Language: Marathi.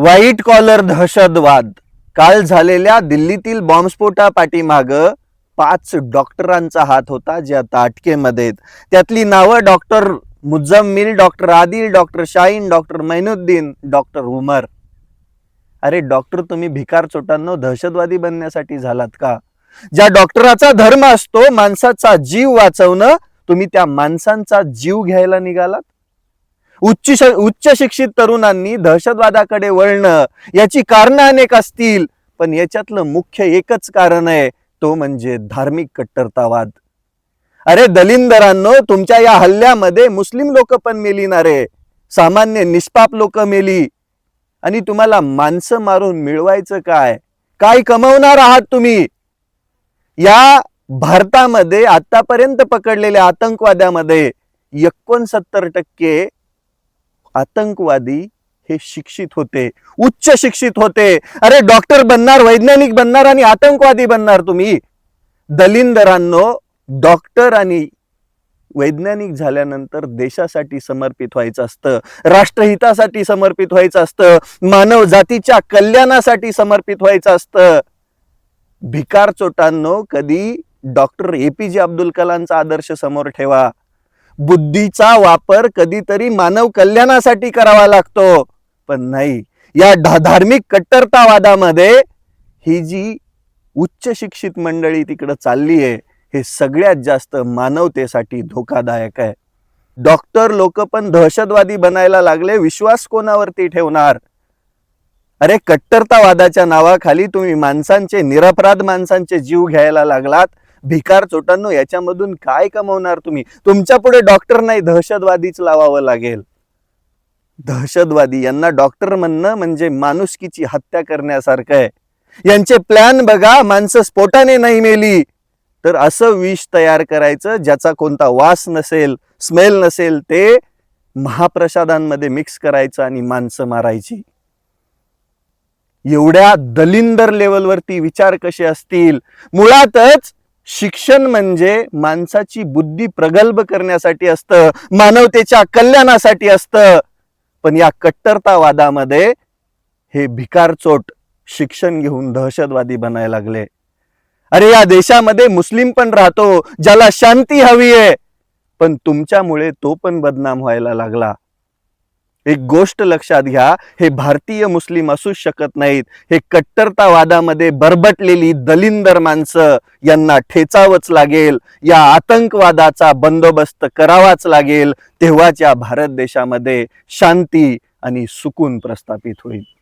व्हाईट कॉलर दहशतवाद. काल झालेल्या दिल्लीतील बॉम्बस्फोटा पाठीमाग पाच डॉक्टरांचा हात होता जे आता अटकेमध्ये आहेत. त्यातली नावं doctor Muzammil doctor Adil doctor Shaheen doctor Moinuddin doctor Umar. अरे डॉक्टर तुम्ही भिकार चोटांनो दहशतवादी बनण्यासाठी झालात का? ज्या डॉक्टराचा धर्म असतो माणसाचा जीव वाचवणं तुम्ही त्या माणसांचा जीव घ्यायला निघालात? उच्च उच्च शिक्षित तरुणांनी दहशतवादाकडे वळणं याची कारणं अनेक असतील पण याच्यातलं मुख्य एकच कारण आहे तो म्हणजे धार्मिक कट्टरतावाद. अरे दलिंदरांनो तुमच्या या हल्ल्यामध्ये मुस्लिम लोक पण मेली ना रे सामान्य निष्पाप लोक मेली. आणि तुम्हाला माणसं मारून मिळवायचं काय? काय कमवणार आहात तुम्ही? या भारतामध्ये आतापर्यंत पकडलेल्या आतंकवाद्यामध्ये एकोणसत्तर टक्के आतंकवादी हे शिक्षित होते उच्च शिक्षित होते. अरे डॉक्टर बनणार वैज्ञानिक बनणार आणि आतंकवादी बनणार तुम्ही. दलिंदरांनो डॉक्टर आणि वैज्ञानिक झाल्यानंतर देशासाठी समर्पित व्हायचं असतं राष्ट्रहितासाठी समर्पित व्हायचं असतं मानव जातीच्या कल्याणासाठी समर्पित व्हायचं असतं. भिकार चोटांनो कधी डॉक्टर ए पी जे अब्दुल कलामचा आदर्श समोर ठेवा. बुद्धीचा वापर कधीतरी मानव कल्याणासाठी करावा लागतो. पण नाही या धार्मिक कट्टरतावादामध्ये ही जी उच्च शिक्षित मंडळी तिकडं चालली आहे हे सगळ्यात जास्त मानवतेसाठी धोकादायक आहे. डॉक्टर लोक पण दहशतवादी बनायला लागले विश्वास कोणावरती ठेवणार? अरे कट्टरतावादाच्या नावाखाली तुम्ही माणसांचे निरपराध माणसांचे जीव घ्यायला लागलात भिकार चोटांनो याच्यामधून काय कमवणार तुम्ही? तुमच्यापुढे डॉक्टर नाही दहशतवादीच लावावं लागेल. दहशतवादी यांना डॉक्टर म्हणणं म्हणजे माणुसकीची हत्या करण्यासारखं आहे. यांचे प्लॅन बघा माणसं स्फोटाने नाही मेली. तर असं विष तयार करायचं ज्याचा कोणता वास नसेल स्मेल नसेल ते महाप्रसादांमध्ये मिक्स करायचं आणि माणसं मारायची. एवढ्या दलिंदर लेवलवरती विचार कसे असतील? मुळातच शिक्षण म्हणजे माणसाची बुद्धी प्रगल्भ करण्यासाठी असतं मानवतेच्या कल्याणासाठी असतं. पण या कट्टरतावादामध्ये हे भिकारचोट शिक्षण घेऊन दहशतवादी बनायला लागले. अरे या देशामध्ये मुस्लिम पण राहतो ज्याला शांती हवी आहे. पण तुमच्यामुळे तो पण बदनाम व्हायला लागला. एक गोष्ट लक्षात घ्या हे भारतीय मुस्लिम असूच शकत नाहीत. हे कट्टरतावादामध्ये बरबटलेली दलिंदर माणसं यांना ठेचावंच लागेल या आतंकवादाचा बंदोबस्त करावाच लागेल तेव्हाच या भारत देशामध्ये शांती आणि सुकून प्रस्थापित होईल.